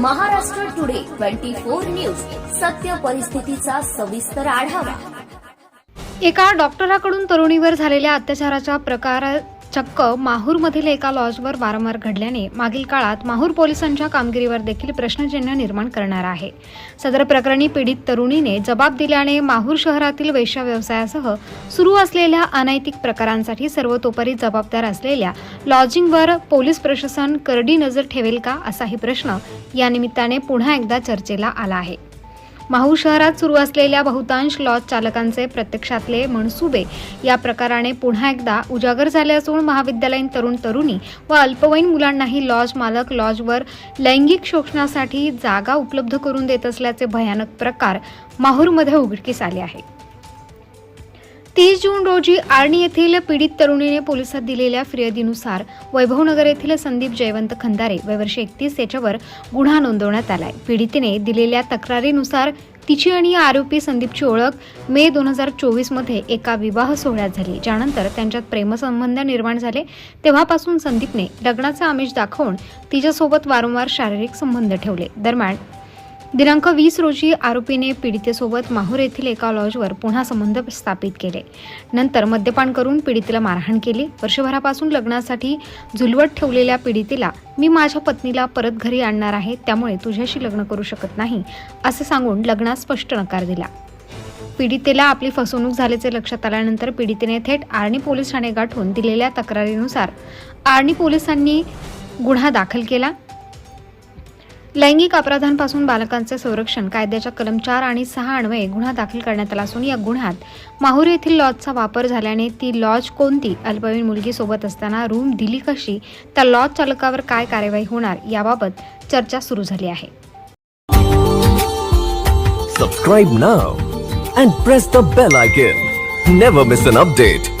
Maharashtra today twenty four news. सत्य परिस्थितीचा सविस्तर आढावा. एका डॉक्टराकडून तरुणीवर झालेल्या अत्याचाराच्या प्रकारात चक्क माहूरमधील एका लॉजवर वारंवार घडल्याने मागील काळात माहूर पोलिसांच्या कामगिरीवर देखील प्रश्नचिन्ह निर्माण करणार आहे. सदर प्रकरणी पीडित तरुणीने जबाब दिल्याने माहूर शहरातील वेश्या व्यवसायासह सुरू असलेल्या अनैतिक प्रकारांसाठी सर्वतोपरी जबाबदार असलेल्या लॉजिंगवर पोलीस प्रशासन करडी नजर ठेवेल का असाही प्रश्न या निमित्ताने पुन्हा एकदा चर्चेला आला आहे. माहू शहरात सुरू असलेल्या बहुतांश लॉज चालकांचे प्रत्यक्षातले मनसुबे या प्रकाराने पुन्हा एकदा उजागर झाले असून महाविद्यालयीन तरुण तरुणी व अल्पवयीन मुलांनाही लॉज मालक लॉजवर लैंगिक शोषणासाठी जागा उपलब्ध करून देत असल्याचे भयानक प्रकार माहूरमध्ये उघडकीस आले आहे तीस जून रोजी आर्णी येथील पीडित तरुणीने पोलिसात दिलेल्या फिर्यादीनुसार वैभवनगर येथील संदीप जयवंत खंदारे वयवर्ष एकतीस याच्यावर गुन्हा नोंदवण्यात आलाय. पीडितेने दिलेल्या तक्रारीनुसार तिची आणि आरोपी संदीपची ओळख मे दोन हजार चोवीसमध्ये एका विवाह सोहळ्यात झाली. ज्यानंतर त्यांच्यात प्रेमसंबंध निर्माण झाले. तेव्हापासून संदीपने लग्नाचं आमिष दाखवून तिच्यासोबत वारंवार शारीरिक संबंध ठेवले. दरम्यान दिनांक वीस रोजी आरोपीने पीडितेसोबत माहूर येथील एका लॉजवर पुन्हा संबंध स्थापित केले. नंतर मद्यपान करून पीडितेला मारहाण केली. वर्षभरापासून लग्नासाठी झुलवत ठेवलेल्या पीडितेला मी माझ्या पत्नीला परत घरी आणणार आहे त्यामुळे तुझ्याशी लग्न करू शकत नाही असे सांगून लग्नास स्पष्ट नकार दिला. पीडितेला आपली फसवणूक झाल्याचे लक्षात आल्यानंतर पीडितेने थेट आर्णी पोलीस ठाणे गाठून दिलेल्या तक्रारीनुसार आर्णी पोलिसांनी गुन्हा दाखल केला. लैंगिक अपराधांपासून बालकांचे संरक्षण कायद्याच्या कलम चार आणि सहा अन्वये गुन्हा दाखल करण्यात आला असून या गुन्ह्यात माहूर येथील लॉजचा वापर झाल्याने ती लॉज कोणती अल्पवयीन मुलगी सोबत असताना रूम दिली कशी त्या लॉज चालकावर काय कार्यवाही होणार याबाबत चर्चा सुरू झाली आहे. Subscribe now and press the bell icon never miss an update